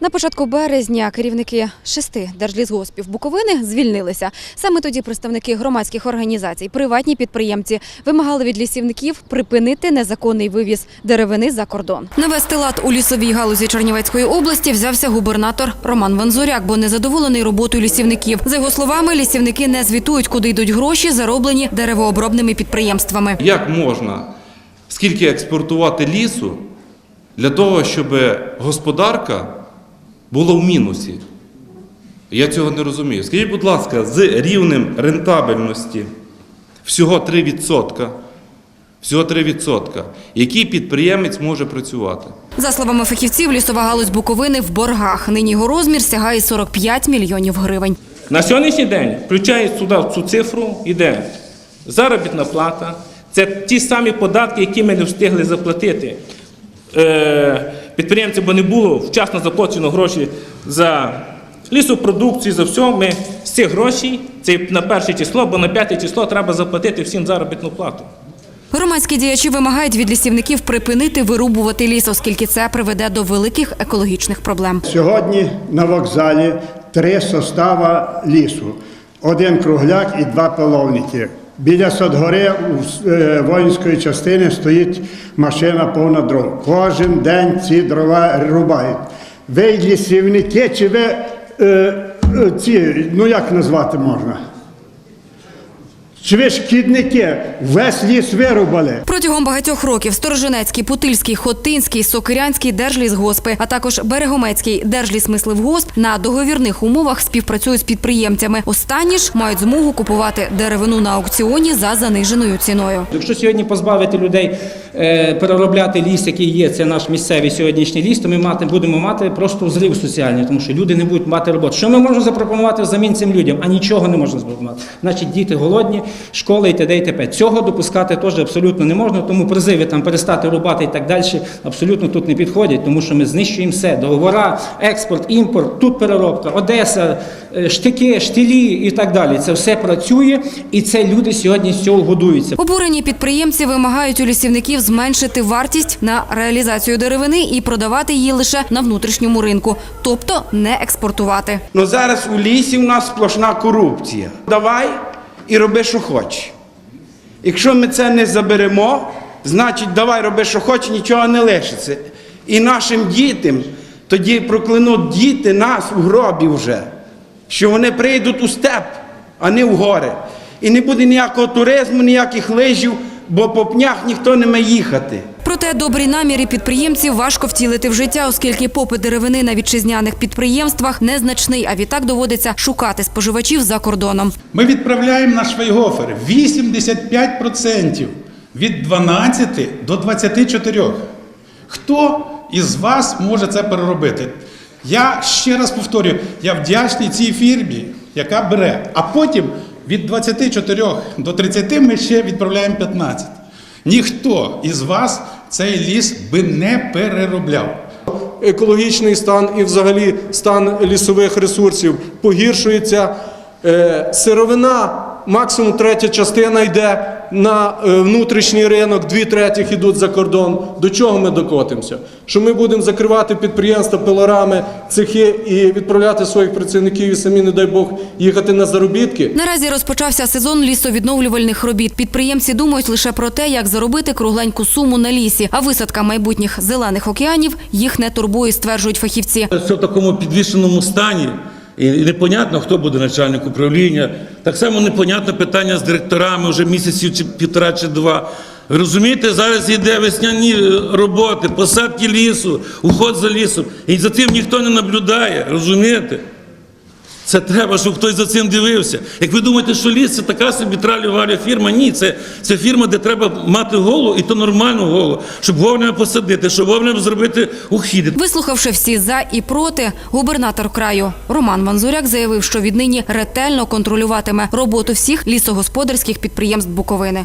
На початку березня керівники шести держлісгоспів Буковини звільнилися. Саме тоді представники громадських організацій, приватні підприємці вимагали від лісівників припинити незаконний вивіз деревини за кордон. Навести лад у лісовій галузі Чернівецької області взявся губернатор Роман Ванзуряк, бо незадоволений роботою лісівників. За його словами, лісівники не звітують, куди йдуть гроші, зароблені деревообробними підприємствами. Як можна скільки експортувати лісу для того, щоб господарка була в мінусі? Я цього не розумію. Скажіть, будь ласка, з рівнем рентабельності всього 3%, всього 3%, який підприємець може працювати? За словами фахівців, лісова галузь Буковини в боргах. Нині його розмір сягає 45 мільйонів гривень. На сьогоднішній день включають сюди в цю цифру, іде заробітна плата. Це ті самі податки, які ми не встигли заплатити е, підприємцям, бо не було вчасно заплачено гроші за лісопродукцію, за все. Ми з цих грошей, це на перше число, бо на п'яте число треба заплатити всім заробітну плату. Громадські діячі вимагають від лісівників припинити вирубувати ліс, оскільки це приведе до великих екологічних проблем. Сьогодні на вокзалі три состава лісу: один кругляк і два половники. Біля Садгори е, воїнської частини стоїть машина повна дров. Кожен день ці дрова рубають. Ви лісівники, чи ви е, е, ці, ну як назвати можна? Чи ви шкідники? Весь ліс вирубали. Протягом багатьох років Сторожинецький, Путильський, Хотинський, Сокирянський держлісгоспи, а також Берегомецький держлісмисливгосп на договірних умовах співпрацюють з підприємцями. Останні ж мають змогу купувати деревину на аукціоні за заниженою ціною. Якщо сьогодні позбавити людей е, переробляти ліс, який є, це наш місцевий сьогоднішній ліс, то ми мати, будемо мати просто зрив соціальний, тому що люди не будуть мати роботу. Що ми можемо запропонувати взамін цим людям? А нічого не можна запропонувати. Значить, діти голодні, школи і т.д. і т.п. Цього допускати теж абсолютно не можна, тому призиви там перестати рубати і так далі абсолютно тут не підходять, тому що ми знищуємо все. Договора, експорт, імпорт, тут переробка, Одеса, е, штики, штилі і так далі. Це все працює, і це люди сьогодні з цього годуються. Обурені підприємці вимагають у лісівників зменшити вартість на реалізацію деревини і продавати її лише на внутрішньому ринку, тобто не експортувати. Ну зараз у лісі у нас сплошна корупція. Давай і роби, що хочеш. Якщо ми це не заберемо, значить давай роби, що хочеш, нічого не лишиться. І нашим дітям тоді проклянуть діти нас у гробі вже, що вони прийдуть у степ, а не в гори. І не буде ніякого туризму, ніяких лижів, бо по пнях ніхто не має їхати. Проте добрі наміри підприємців важко втілити в життя, оскільки попит деревини на вітчизняних підприємствах незначний, а відтак доводиться шукати споживачів за кордоном. Ми відправляємо на Швейгофер 85% від 12 до 24. Хто із вас може це переробити? Я ще раз повторюю, я вдячний цій фірмі, яка бере, а потім від 24 до 30 ми ще відправляємо 15. Ніхто із вас цей ліс би не переробляв. екологічний стан і взагалі стан лісових ресурсів погіршується. Е, Сировина, максимум третя частина йде на е, внутрішній ринок, дві третіх йдуть за кордон. До чого ми докотимося? Що ми будемо закривати підприємства, пилорами, цехи і відправляти своїх працівників і самі, не дай Бог, їхати на заробітки? Наразі розпочався сезон лісовідновлювальних робіт. Підприємці думають лише про те, як заробити кругленьку суму на лісі. А висадка майбутніх зелених океанів їх не турбує, стверджують фахівці. Все в такому підвішеному стані. І непонятно, хто буде начальник управління. Так само непонятно питання з директорами вже місяців чи півтора чи два. Розумієте, зараз йде весняні е, роботи, посадки лісу, уход за лісом. І за тим ніхто не наблюдає, розумієте? Це треба, щоб хтось за цим дивився. Як ви думаєте, що ліс це така собі тралюваля фірма? Ні, це, це фірма, де треба мати голову, і то нормальну голову, щоб вовремя посадити, щоб вовремя зробити ухід. Вислухавши всі за і проти, губернатор краю Роман Манзуряк заявив, що віднині ретельно контролюватиме роботу всіх лісогосподарських підприємств Буковини.